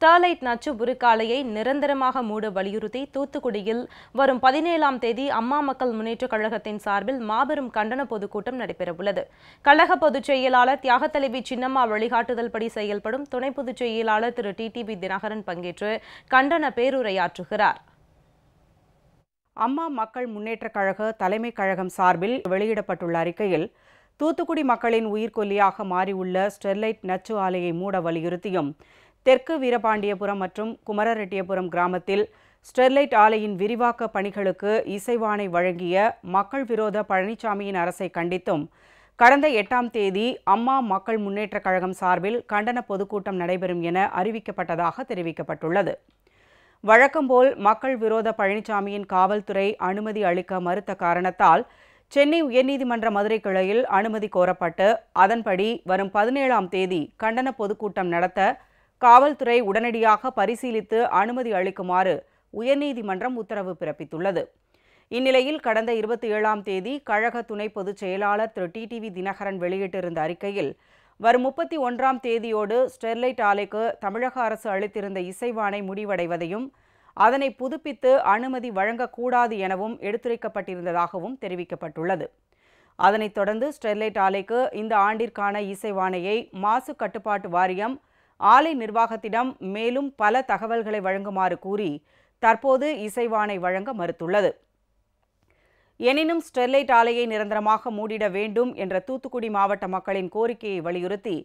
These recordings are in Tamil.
ஸ்டெர்லைட் நச்சு உருக்காலையை நிரந்தரமாக மூட வலியுறுத்தி தூத்துக்குடியில் வரும் பதினேழாம் தேதி அம்மா மக்கள் முன்னேற்றக் கழகத்தின் சார்பில் மாபெரும் கண்டன பொதுக்கூட்டம் நடைபெறவுள்ளது. கழக பொதுச் செயலாளர் தியாகத்தலைவி சின்னம்மா வழிகாட்டுதல்படி செயல்படும் துணை பொதுச் செயலாளர் திரு டிடிவி தினகரன் பங்கேற்று கண்டன பேருரையாற்றுகிறார். அம்மா மக்கள் முன்னேற்றக் கழக தலைமைக் கழகம் சார்பில் வெளியிடப்பட்டுள்ள அறிக்கையில் தூத்துக்குடி மக்களின் உயிர்கொல்லியாக மாறியுள்ள ஸ்டெர்லைட் நச்சு ஆலையை மூட வலியுறுத்தியும் தெற்கு வீரபாண்டியபுரம் மற்றும் குமரரெட்டியபுரம் கிராமத்தில் ஸ்டெர்லைட் ஆலையின் விரிவாக்க பணிகளுக்கு இசைவாணை வழங்கிய மக்கள் விரோத பழனிசாமியின் அரசை கண்டித்தும் கடந்த எட்டாம் தேதி அம்மா மக்கள் முன்னேற்றக் கழகம் சார்பில் கண்டன பொதுக்கூட்டம் நடைபெறும் என அறிவிக்கப்பட்டதாக தெரிவிக்கப்பட்டுள்ளது. வழக்கம்போல் மக்கள் விரோத பழனிசாமியின் காவல்துறை அனுமதி அளிக்க மறுத்த காரணத்தால் சென்னை உயர்நீதிமன்ற மதுரை கிளையில் அனுமதி கோரப்பட்டு அதன்படி வரும் பதினேழாம் தேதி கண்டன பொதுக்கூட்டம் நடத்த காவல்துறை உடனடியாக பரிசீலித்து அனுமதி அளிக்குமாறு உயர்நீதிமன்றம் உத்தரவு பிறப்பித்துள்ளது. இந்நிலையில் கடந்த இருபத்தி ஏழாம் தேதி கழக துணை பொதுச் செயலாளர் திரு டிடிவி தினகரன் வெளியிட்டிருந்த அறிக்கையில் வரும் முப்பத்தி ஒன்றாம் தேதியோடு ஸ்டெர்லைட் ஆலைக்கு தமிழக அரசு அளித்திருந்த இசைவாணை முடிவடைவதையும் அதனை புதுப்பித்து அனுமதி வழங்கக்கூடாது எனவும் எடுத்துரைக்கப்பட்டிருந்ததாகவும் தெரிவிக்கப்பட்டுள்ளது. அதனைத் தொடர்ந்து ஸ்டெர்லைட் ஆலைக்கு இந்த ஆண்டிற்கான இசைவாணையை மாசு கட்டுப்பாட்டு வாரியம் ஆலை நிர்வாகத்திடம் மேலும் பல தகவல்களை வழங்குமாறு கூறி தற்போது இசைவானை வழங்க மறுத்துள்ளது. எனினும் ஸ்டெர்லைட் ஆலையை நிரந்தரமாக மூடிட வேண்டும் என்ற தூத்துக்குடி மாவட்ட மக்களின் கோரிக்கையை வலியுறுத்தி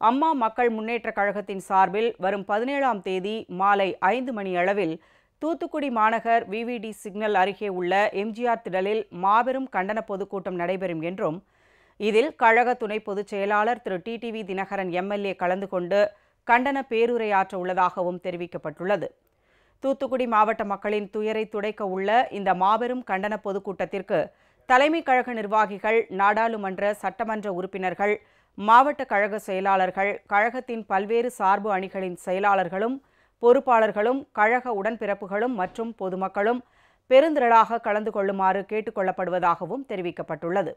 அம்மா மக்கள் முன்னேற்ற கழகத்தின் சார்பில் வரும் பதினேழாம் தேதி மாலை ஐந்து மணி அளவில் தூத்துக்குடி மாநகர் விவிடி சிக்னல் அருகே உள்ள எம்ஜிஆர் திடலில் மாபெரும் கண்டன பொதுக்கூட்டம் நடைபெறும் என்றும் இதில் கழக துணை பொதுச் செயலாளர் திரு. டிடிவி தினகரன் எம்எல்ஏ கலந்து கொண்டு கண்டன பேருரையாற்ற உள்ளதாகவும் தெரிவிக்கப்பட்டுள்ளது. தூத்துக்குடி மாவட்ட மக்களின் துயரை துடைக்க உள்ள இந்த மாபெரும் கண்டன பொதுக்கூட்டத்திற்கு தலைமை கழக நிர்வாகிகள் நாடாளுமன்ற சட்டமன்ற உறுப்பினர்கள் மாவட்ட கழக செயலாளர்கள் கழகத்தின் பல்வேறு சார்பு அணிகளின் செயலாளர்களும் பொறுப்பாளர்களும் கழக உடன்பிறப்புகளும் மற்றும் பொதுமக்களும் பெருந்திரளாக கலந்து கொள்ளுமாறு கேட்டுக்கொள்ளப்படுவதாகவும் தெரிவிக்கப்பட்டுள்ளது.